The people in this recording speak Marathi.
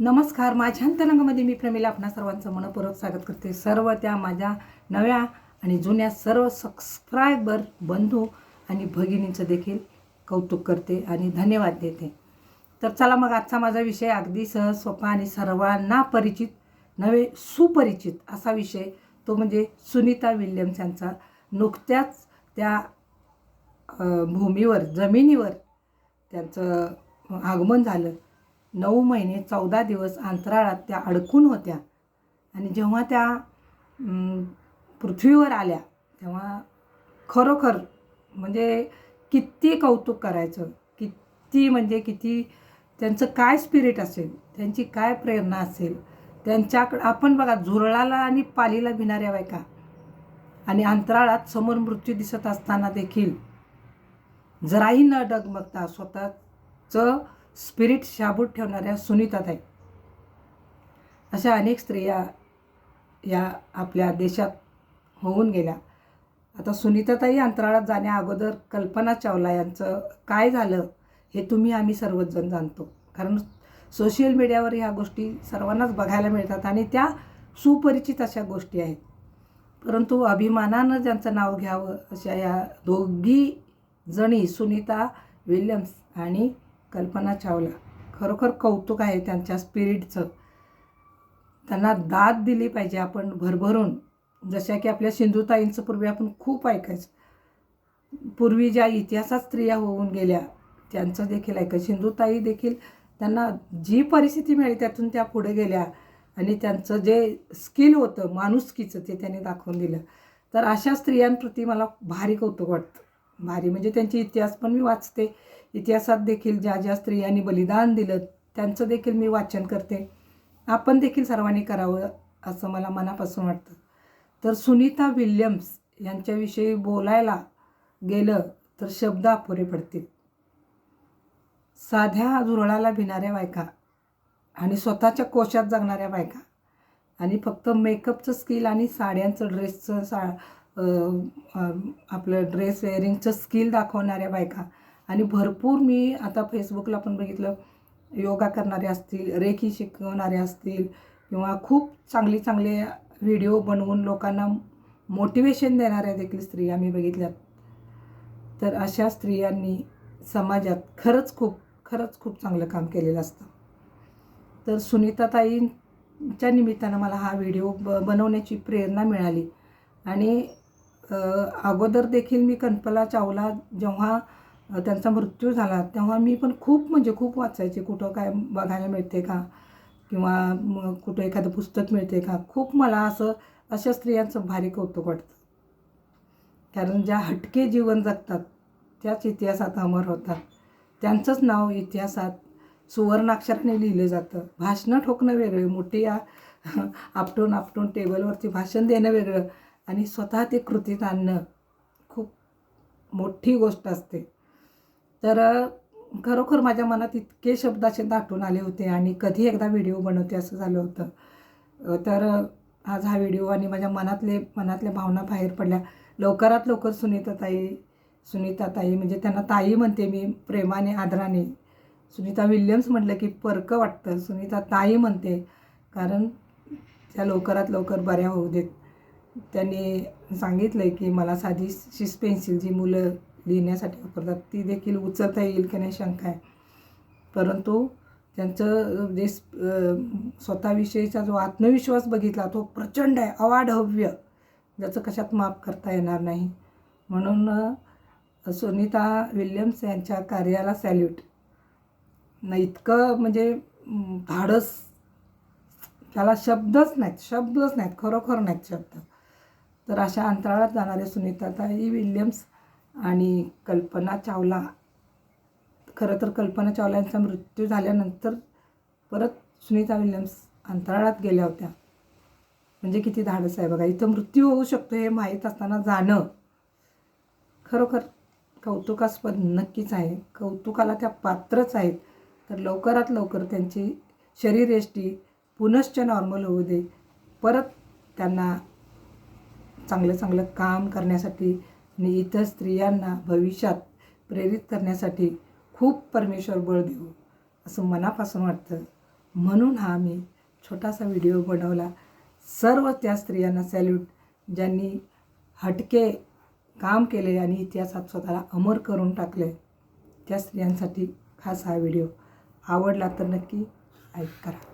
नमस्कार माझ्या अंतरंगामध्ये मी प्रमिला. आपणा सर्वांचं मनपूर्वक स्वागत करते. सर्व त्या माझ्या नव्या आणि जुन्या सर्व सबस्क्रायबर बंधू आणि भगिनींचं देखील कौतुक करते आणि धन्यवाद देते. तर चला मग आजचा माझा विषय अगदी सहज सोपा आणि सर्वांना परिचित नव्हे सुपरिचित असा विषय. तो म्हणजे सुनीता विल्यम्स यांचा. नुकत्याच त्या भूमीवर जमिनीवर त्यांचं आगमन झालं. नऊ महिने चौदा दिवस अंतराळात त्या अडकून होत्या. आणि जेव्हा त्या पृथ्वीवर आल्या तेव्हा खरोखर म्हणजे किती कौतुक करायचं? किती म्हणजे किती त्यांचं काय स्पिरिट असेल? त्यांची काय प्रेरणा असेल? त्यांच्याकडं आपण बघा झुरळाला आणि पालीला भिणाऱ्या बायका आणि अंतराळात समोर मृत्यू दिसत असताना देखील जराही न डगमगता स्वतःचं स्पिरिट शाबूत ठेवणाऱ्या सुनीताताई अशा अनेक स्त्रिया या आपल्या देशात होऊन गेल्या. आता सुनीताताई अंतराळात जाण्या अगोदर कल्पना चावला यांचं काय झालं हे तुम्ही आम्ही सर्वच जण जाणतो. कारण सोशल मीडियावर ह्या गोष्टी सर्वांनाच बघायला मिळतात आणि त्या सुपरिचित अशा गोष्टी आहेत. परंतु अभिमानानं ज्यांचं नाव घ्यावं अशा या दोघी जणी सुनीता विल्यम्स आणि कल्पना चावला. खरोखर कौतुक आहे त्यांच्या स्पिरिटचं त्यांना दाद दिली पाहिजे आपण भरभरून. जशा की आपल्या सिंधुताईंचं पूर्वी आपण खूप ऐकायचं. पूर्वी ज्या इतिहासात स्त्रिया होऊन गेल्या त्यांचं देखील ऐकायचं. सिंधुताई देखील त्यांना जी परिस्थिती मिळाली त्यातून त्या पुढे गेल्या आणि त्यांचं जे स्किल होतं माणुसकीचं ते त्यांनी दाखवून दिलं. तर अशा स्त्रियांप्रती मला भारी कौतुक वाटतं. भारी म्हणजे त्यांचे इतिहास पण मी वाचते. इतिहासात देखील ज्या ज्या स्त्रियांनी बलिदान दिलं त्यांचं देखील मी वाचन करते. आपण देखील सर्वांनी करावं असं मला मनापासून वाटतं. तर सुनीता विल्यम्स यांच्याविषयी बोलायला गेलं तर शब्द अपुरे पडतील. साध्या झुरळाला भिणाऱ्या बायका आणि स्वतःच्या कोशात जगणाऱ्या बायका आणि फक्त मेकअपचं स्किल आणि साड्यांचं ड्रेसचं सा आपलं ड्रेस वेअरिंगचं स्किल दाखवणाऱ्या बायका आणि भरपूर मी आता फेसबुकला पण बघितलं. योगा करणारे असतील रेखी शिकवणारे असतील किंवा खूप चांगले चांगले व्हिडिओ बनवून लोकांना मोटिवेशन देणाऱ्या देखील स्त्रिया मी बघितल्यात. तर अशा स्त्रियांनी समाजात खरंच खूप खरंच खूप चांगलं काम केलेलं असतं. तर सुनीताताईंच्या निमित्तानं मला हा व्हिडिओ ब बनवण्याची प्रेरणा मिळाली. आणि अगोदर देखील मी कनपला चावला जेव्हा त्यांचा मृत्यू झाला तेव्हा मी पण खूप म्हणजे खूप वाचायचे कुठं काय बघायला मिळते का? किंवा कुठं एखादं पुस्तक मिळते का? खूप मला असं अशा स्त्रियांचं भारी कौतुक वाटतं. कारण ज्या हटके जीवन जगतात त्याच इतिहासात अमर होतात. त्यांचंच नाव इतिहासात सुवर्णाक्षराने लिहिलं जातं. भाषणं ठोकणं वेगळं मोठी या आपटून आपटून टेबलवरती भाषण देणं वेगळं आणि स्वतः ते कृतीत आणणं खूप मोठी गोष्ट असते. तर खरोखर माझ्या मनात इतके शब्द असे दाटून आले होते आणि कधी एकदा व्हिडिओ बनवते असं झालं होतं. तर आज हा व्हिडिओ आणि माझ्या मनातले मनातल्या भावना बाहेर पडल्या. लवकरात लवकर सुनीताताई सुनीताताई म्हणजे त्यांना ताई म्हणते मी प्रेमाने आदराने. सुनीता विल्यम्स म्हटलं की परकं वाटतं. सुनीता ताई म्हणते कारण त्या लवकरात लवकर बऱ्या होऊ देत. त्यांनी सांगितलं आहे की मला साधी शिस पेन्सिल जी मुलं लिहिण्यासाठी वापरतात ती देखील उचलता येईल की नाही शंका आहे. परंतु त्यांचं जे स्वतःविषयीचा जो आत्मविश्वास बघितला तो प्रचंड आहे अवाढव्य ज्याचं कशात माफ करता येणार नाही. म्हणून सुनीता विल्यम्स यांच्या कार्याला सॅल्यूट. न इतकं म्हणजे धाडस त्याला शब्दच नाहीत शब्दच नाहीत खरोखर नाहीत शब्द. तर अशा अंतराळात जाणाऱ्या सुनीताताई विल्यम्स आणि कल्पना चावला. खरं तर कल्पना चावला यांचा मृत्यू झाल्यानंतर परत सुनीता विल्यम्स अंतराळात गेल्या होत्या. म्हणजे किती धाडस आहे बघा. इथं मृत्यू होऊ शकतो हे माहीत असताना जाणं खरोखर कौतुकास्पद नक्कीच आहे. कौतुकाला त्या पात्रच आहेत. तर लवकरात लवकर त्यांची शरीरयष्टी पुनश्च नॉर्मल होऊ दे. परत त्यांना चांगलं चांगलं काम करण्यासाठी आणि इतर स्त्रियांना भविष्यात प्रेरित करण्यासाठी खूप परमेश्वर बळ देऊ असं मनापासून वाटतं. म्हणून हा मी छोटासा व्हिडिओ बनवला. सर्व त्या स्त्रियांना सॅल्यूट ज्यांनी हटके काम केले आणि इतिहासात स्वतःला अमर करून टाकले त्या स्त्रियांसाठी खास हा व्हिडिओ आवडला तर नक्की ऐक करा.